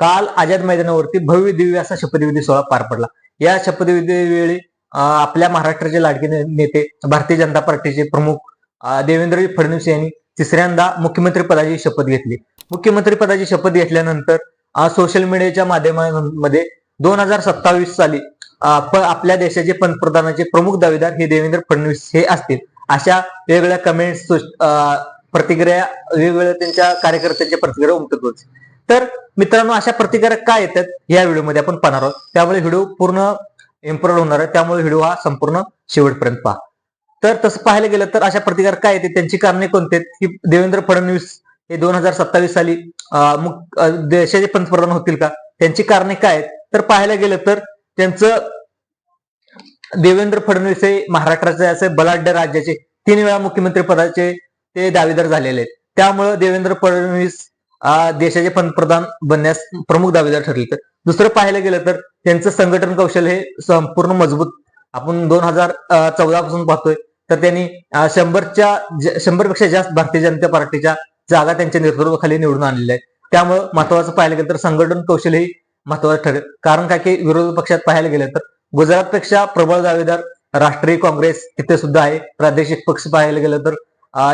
काल आझाद मैदानावरती भव्य दिव्य असा शपथविधी सोहळा पार पडला. या शपथविधी वेळी आपल्या महाराष्ट्राचे लाडके नेते भारतीय जनता पार्टीचे प्रमुख देवेंद्रजी देवेंद्र फडणवीस यांनी तिसऱ्यांदा मुख्यमंत्री पदाची शपथ घेतली. मुख्यमंत्री पदाची शपथ घेतल्यानंतर सोशल मीडियाच्या माध्यमांमध्ये दोन हजार सत्तावीस साली आपल्या देशाचे पंतप्रधानाचे प्रमुख दावेदार हे देवेंद्र फडणवीस हे असतील. अशा वेगवेगळ्या कमेंट्स प्रतिक्रिया वेगवेगळ्या त्यांच्या कार्यकर्त्यांच्या प्रतिक्रिया उमटत होते तर मित्रांनो अशा प्रतिक्रिया काय येतात या व्हिडिओमध्ये आपण पाहणार आहोत. त्यामुळे व्हिडिओ पूर्ण इम्प्रूव्ह होणार आहे. त्यामुळे व्हिडिओ हा संपूर्ण शेवटपर्यंत पहा. तर तसं पाहायला गेलं तर अशा प्रतिकार काय येते त्यांची कारणे कोणते की देवेंद्र फडणवीस हे दोन हजार सत्तावीस साली देशाचे पंतप्रधान होतील का? त्यांची कारणे काय आहेत? तर पाहायला गेलं तर त्यांचं देवेंद्र फडणवीस हे महाराष्ट्राचे असे बलाढ्य राज्याचे तीन वेळा मुख्यमंत्री पदाचे ते दावेदार झालेले आहेत. त्यामुळं देवेंद्र फडणवीस देशाचे पंतप्रधान बनण्यास प्रमुख दावेदार ठरले तर. दुसरं पाहायला गेलं तर त्यांचं संघटन कौशल्य हे संपूर्ण मजबूत. आपण दोन हजार चौदा पासून पाहतोय. तर त्यांनी शंभरच्या शंभरपेक्षा जास्त भारतीय जनता पार्टीच्या जागा त्यांच्या नेतृत्वाखाली निवडून आणलेल्या आहेत. त्यामुळं महत्वाचं पाहायला गेलं तर संघटन कौशल्य हे महत्वाचं ठरेल. कारण काय की विरोधी पक्षात पाहायला गेलं तर गुजरातपेक्षा प्रबळ दावेदार राष्ट्रीय काँग्रेस तिथे सुद्धा आहे. प्रादेशिक पक्ष पाहायला गेलं तर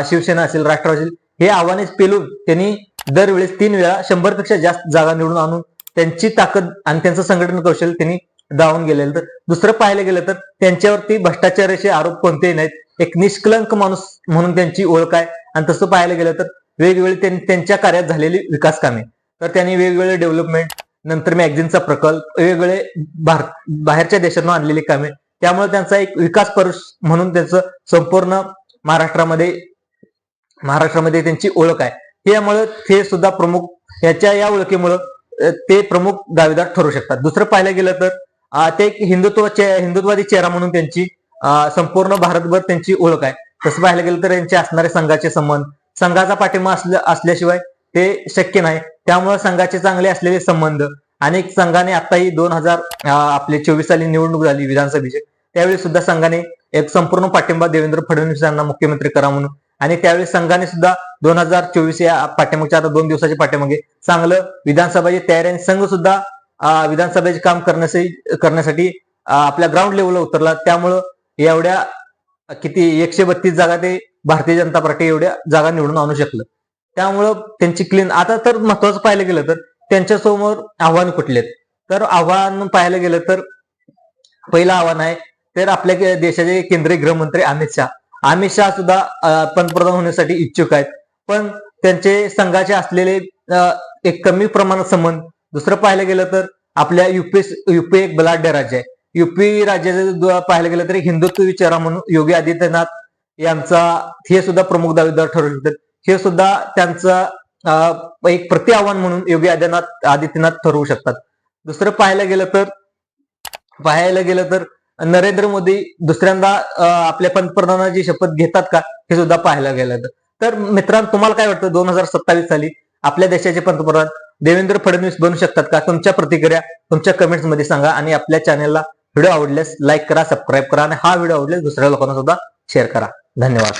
शिवसेना असेल राष्ट्रवादी हे आव्हाने पेलून त्यांनी दरवेळेस तीन वेळा शंभरपेक्षा जास्त जागा निवडून आणून त्यांची ताकद आणि त्यांचं संघटन कौशल्य त्यांनी दावून गेलेलं. तर दुसरं पाहायला गेलं तर त्यांच्यावरती भ्रष्टाचाराचे आरोप कोणतेही नाहीत. एक निष्कलंक माणूस म्हणून त्यांची ओळख आहे. आणि तसं पाहायला गेलं तर वेगवेगळे त्यांच्या कार्यात झालेली विकास कामे. तर त्यांनी वेगवेगळे डेव्हलपमेंट नंतर मॅगझिनचा प्रकल्प वेगवेगळे भार- बाहेरच्या देशातून आणलेली कामे. त्यामुळे त्यांचा एक विकास परुष म्हणून त्यांचं संपूर्ण महाराष्ट्रामध्ये महाराष्ट्रामध्ये त्यांची ओळख आहे. यामुळे हे सुद्धा प्रमुख याच्या या ओळखीमुळं ते प्रमुख दावेदार ठरू शकतात. दुसरं पाहायला गेलं तर ते एक हिंदुत्व हिंदुत्ववादी चेहरा म्हणून त्यांची संपूर्ण भारतभर त्यांची ओळख आहे. तसं पाहायला गेलं तर यांचे असणारे संघाचे संबंध संघाचा पाठिंबा असल्याशिवाय ते शक्य नाही. त्यामुळे संघाचे चांगले असलेले संबंध आणि संघाने आताही दोन हजार आपले चोवीस साली निवडणूक झाली विधानसभेची. त्यावेळी सुद्धा संघाने एक संपूर्ण पाठिंबा देवेंद्र फडणवीस यांना मुख्यमंत्री करा म्हणून आणि त्यावेळी संघाने सुद्धा दोन हजार चोवीस या पाठीमागच्या आता दोन दिवसाच्या पाठ्यमागे चांगलं विधानसभाची तयारी आणि संघ सुद्धा विधानसभेचे काम करण्यासाठी करण्यासाठी आपल्या ग्राउंड लेवलला उतरला. त्यामुळं एवढ्या किती एकशे बत्तीस जागा ते भारतीय जनता पार्टी एवढ्या जागा निवडून आणू शकलं. त्यामुळं त्यांची क्लीन आता तर महत्वाचं पाहायला गेलं तर त्यांच्यासमोर आव्हान कुठले आहेत तर आव्हान पाहायला गेलं तर पहिलं आव्हान आहे तर आपल्या देशाचे केंद्रीय गृहमंत्री अमित शहा. अमित शहा सुद्धा पंतप्रधान होण्यासाठी इच्छुक आहेत. पण त्यांचे संघाचे असलेले एक कमी प्रमाणात संबंध दुसरं पाहायला गेलं तर आपल्या युपी युपी एक बलाढ्य राज्य आहे. युपी राज्याचं पाहायला गेलं तर हिंदुत्व विचारा म्हणून योगी आदित्यनाथ यांचा हे सुद्धा प्रमुख दावेदार ठरू शकतात हे सुद्धा त्यांचा एक प्रति आव्हान म्हणून योगी आदित्यनाथ आदित्यनाथ ठरवू शकतात. दुसरं पाहायला गेलं तर पाहायला गेलं तर नरेंद्र मोदी दुसऱ्यांदा आपल्या पंतप्रधानाची शपथ घेतात का हे सुद्धा पाहायला गेलं तर. तर मित्रांनो तुम्हाला काय वाटतं? दोन हजार सत्तावीस साली आपल्या देशाचे पंतप्रधान देवेंद्र फडणवीस बनू शकतात का? तुमच्या प्रतिक्रिया तुमच्या कमेंट्समध्ये सांगा आणि आपल्या चॅनलला व्हिडिओ आवडल्यास लाईक करा सबस्क्राईब करा आणि हा व्हिडिओ आवडल्यास दुसऱ्या लोकांना सुद्धा शेअर करा. धन्यवाद.